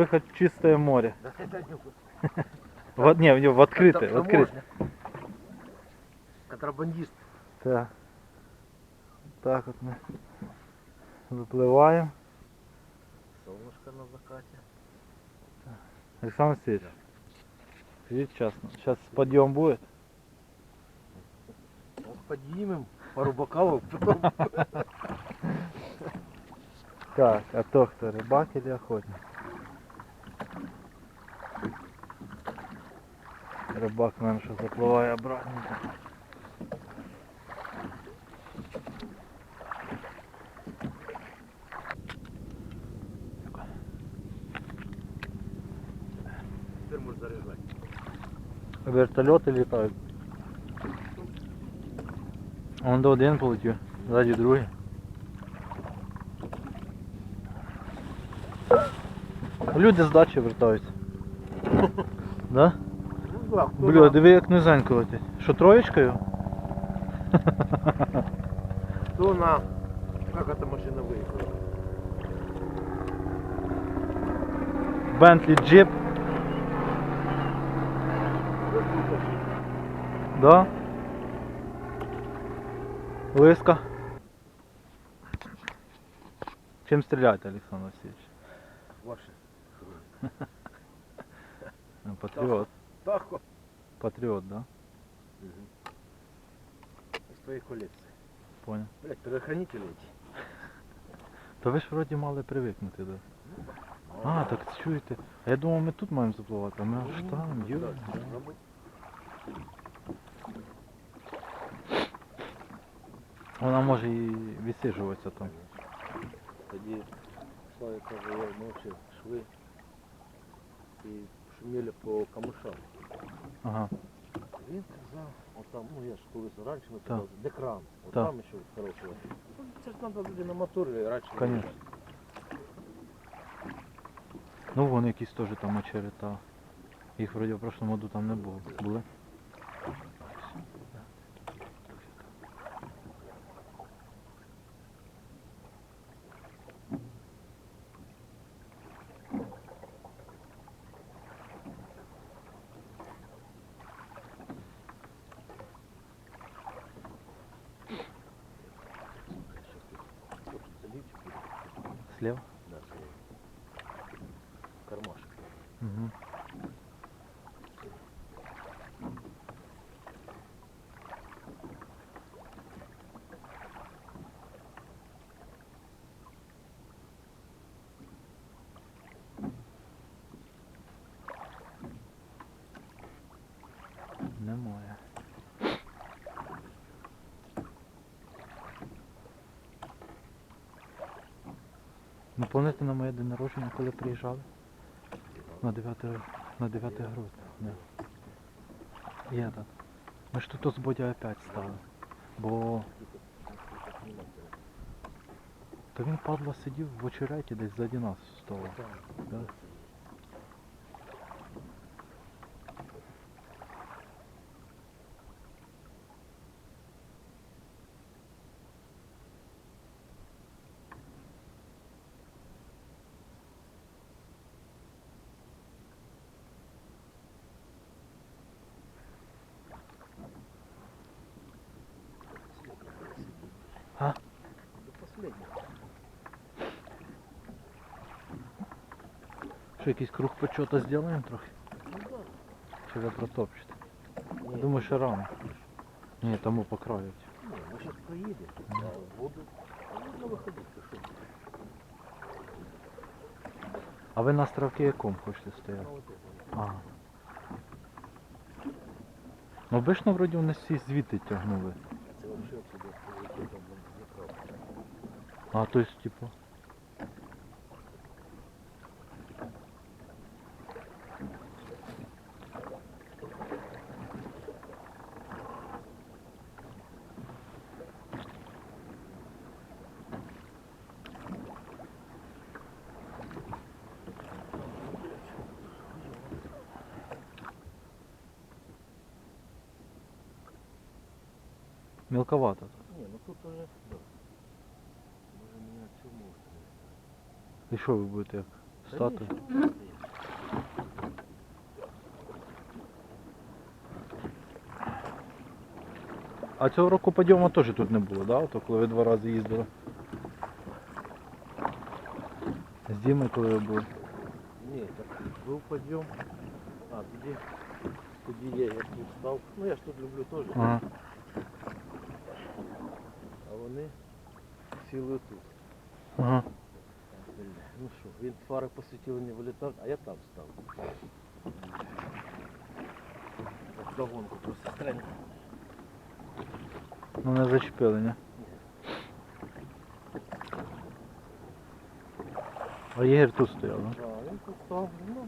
Выход в чистое море. Да это не В, не, в, в открытое, в открытое. таможня. Контрабандист. Так. Так от ми випливаємо. Солнышко на закате. Олександр Васильевич, скажіть чесно, зараз підйом буде? Вот поднимем пару бокалов, потом Так, а то хто, рибак или охотник? Рибак, наверное, що запливає обратно. теперь можно заряжать. Вертольоти літають. Он до один полетів, ззаді другий. Люди з дачі вертаються. Да? Да, Бля, диви як низенько летить. Що троєчкою? кто на... Как эта машина выехала? Бентлі джип. Да? Лиска. Чим стріляти, Олександр Васильович? Ваши. Ну, Патріот. Тахо. Патріот, да? Из твоей коллекции. Понял. Блять, предохранители эти. Та ви ж вроді мали привикнути, да? А, так чуєте. А я думав, ми тут маємо запливати, а ми аж там, йо. Вона може і відсиджуватися там. Тоді Славі каже, я ночі шли і шуміли по камушам. Ага. Він казав, от там, ну я ж колись раніше ми казали, де кран, от Так. там ще хорошого. Ну, це ж треба люди на моторі раніше. Конечно. Ну вон якісь теж там очерета. Їх вроді в прошлому году там не було. Були? Тут залівчик буде. Слева? Да, це кармашек. Угу. Немає. Ну, пам'ятаєте на моє день народження, коли приїжджали? На 9, на 9 грудня. Да. Этот. Ми ж тут з Бодя опять стали. Бо та він падла сидів в очереті десь ззаді нас столу. Да. Що, якийсь круг почота зробимо трохи? Ну. Чи ви протопчете? Ні, Думаю, що рано. Ні, тому покроють. Ні, ми зараз проїдемо, а воду, а можна виходити, що? А ви на островці якому хочете стояти? Ага. Ну обично вроді вони всі звідти тягнули. А то есть типу. Мелковато. Ні, ну тут уже... Да. Може мене цьому. І що ви будете як? Стати? А цього року подйому теж тут не було, да? Ото коли ви два рази їздили. З Дімою коли ви були. Ні, так був подйом. А, тоді, тоді я, я тут став. Ну я ж тут люблю теж. Ага. Вони сіли тут. Ага. Ну що, він фари посвітили не вилітав, а я там став. Так догонку просто стрельнув. Ну не зачепили, ні? А єгер тут стояв, да? А, він тут став, ну,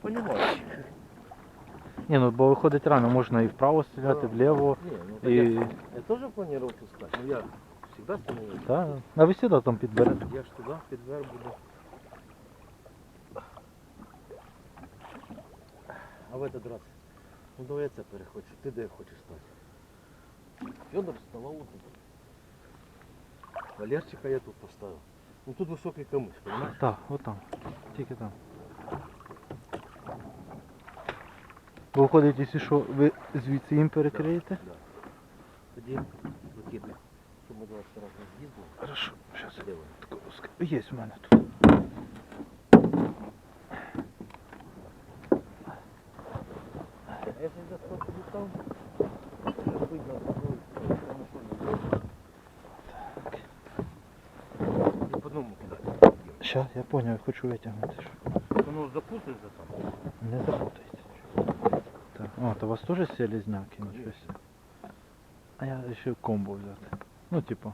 понімаєш. Ні, ну бо виходить рано, можна і вправо стріляти, Да. вліво. Не, ну, так І... я, я тоже планировал тут стать, но я всегда становился. Та, а ви сюди там підберете. Я ж туди підвер буду. А в этот раз, ну давай я це перехочу. Ти де хочеш стати? Федор вставав тут. Валерчика я тут поставив. Ну тут високий камиш, понимаешь? Так, от там. Тільки там. Бо виходить, якщо що, ви звідси їм перекриєте? Да. Тоді викидай. Щоб ми два раз не з'їздили. Хорошо, зараз. Є в мене тут. А якщо я сколько там, вже видно, такой, тому що не І по одному кидати. Щас, я поняв, я хочу витягнути. що Воно запутається там. Не запутайте. Так. О, то у вас теж селезняки, нічого Конечно. себе. А я ще комбо взяти. Ну, типу.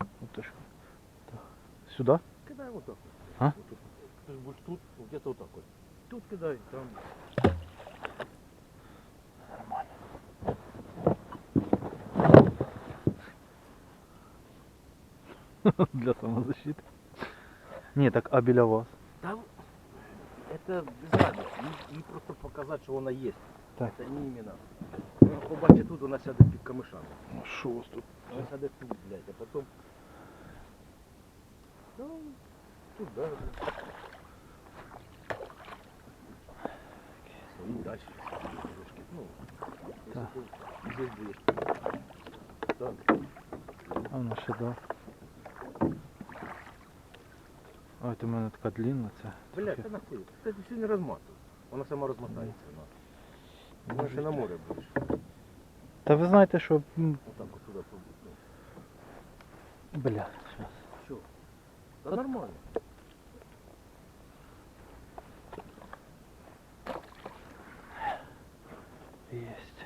От ж. Так. Сюди? Кидай вот так. А? Вот тут. Ты ж будешь тут, вот где-то вот так вот. Тут кидай, там. Для самозащити. Ні, так а біля вас. Там это без разницы. Їй- їй просто показати, що вона є. Так. Це не іменно. Вона побачить тут, вона сяде під камишами. Ну, Що у вас тут? Вона сяде тут, блядь, а потім... Ну, тут, да. И дальше. Трошки, Ну, если Так. ты здесь будешь. Так. А вона ще да. Ой, ти в мене така длинна ця. Блядь, трохи. та нахуй. Ти все не розматуй. Вона сама розмотається. Вона. Вона ще на море будеш. Та ви знаєте, що. м, Отак от туди. Бля, щас. Що? Та нормально. Єсть.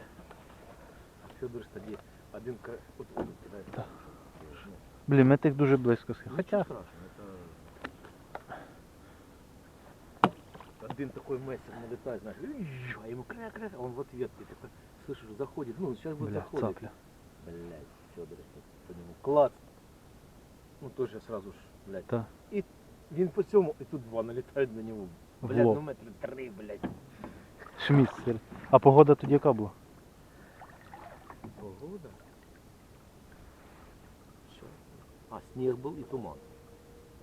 Федор ж тоді один ка- от от кидає. Блін, ми тих дуже близько схи- нічого Хоча. страшного, Один такой мессер налетает, знаешь, а ему кря-кря, а он в ответ, ты такой, слышишь, заходит, ну, сейчас будет Бля, заходить. цапля. Блядь, Федор, по нему клад. Ну, тоже сразу ж, блядь. Та. Він по цьому, і тут два налітають на нього. В Блядь, ну метри три, блядь. Шміц. А погода тоді яка була? Погода. Що? А, сніг був і туман.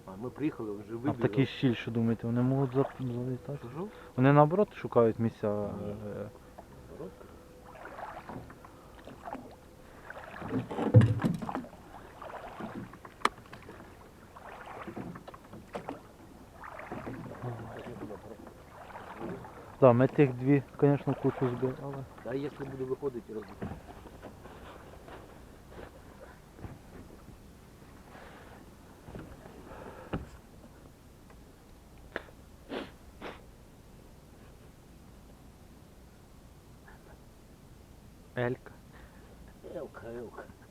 А ми приїхали, вже А в такий щіль, що думаєте, вони можуть зап- залітати? Чужу? Вони наоборот шукають місця. е, Короткий. Да, ми тих дві, звісно, кучу збили, але. Да, якщо буде виходити, розбити. Elka. Elca, Elca.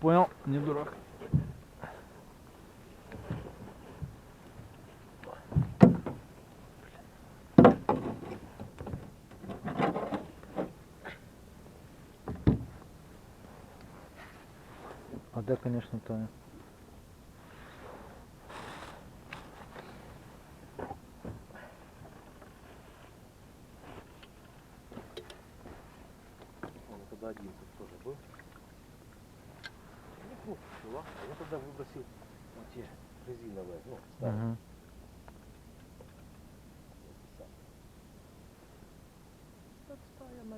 Понял, не дурак. А да, конечно, то.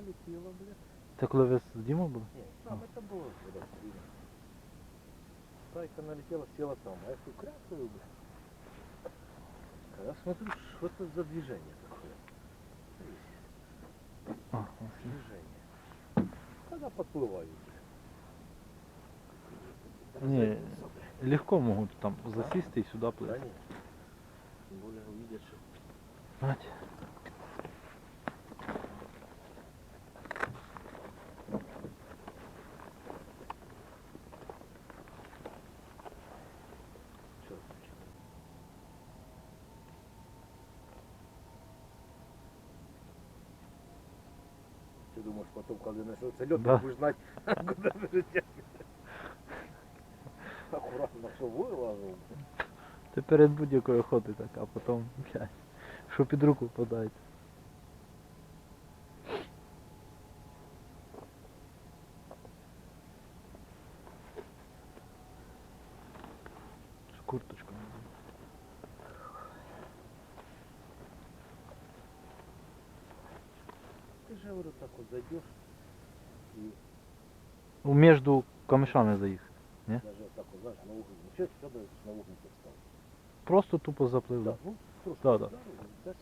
стая налетела, блядь. Це коли ви з Дімою були? Не, там это было, блядь, видно. Стайка налетела, села там, а я тут крякаю, блядь. Когда смотрю, что это за движение такое? Видишь, А, Движение. Когда подплываю, блядь. Не, Разойдутся, блядь. легко можуть там засісти і сюди плити. Конечно. Тем более увидят, что Бать. Ты думаешь, потом, когда начнется лед, Да. ты будешь знать, куда бежать. Аккуратно, что вылазил. Це перед будь-якою охотою так, а потім, блядь, що під руку подається. Між камешами заїхати. даже вот так вот, знаешь, на. Ну, что сюда на встал? Просто тупо заплив. Да, ну, просто Да, да. да,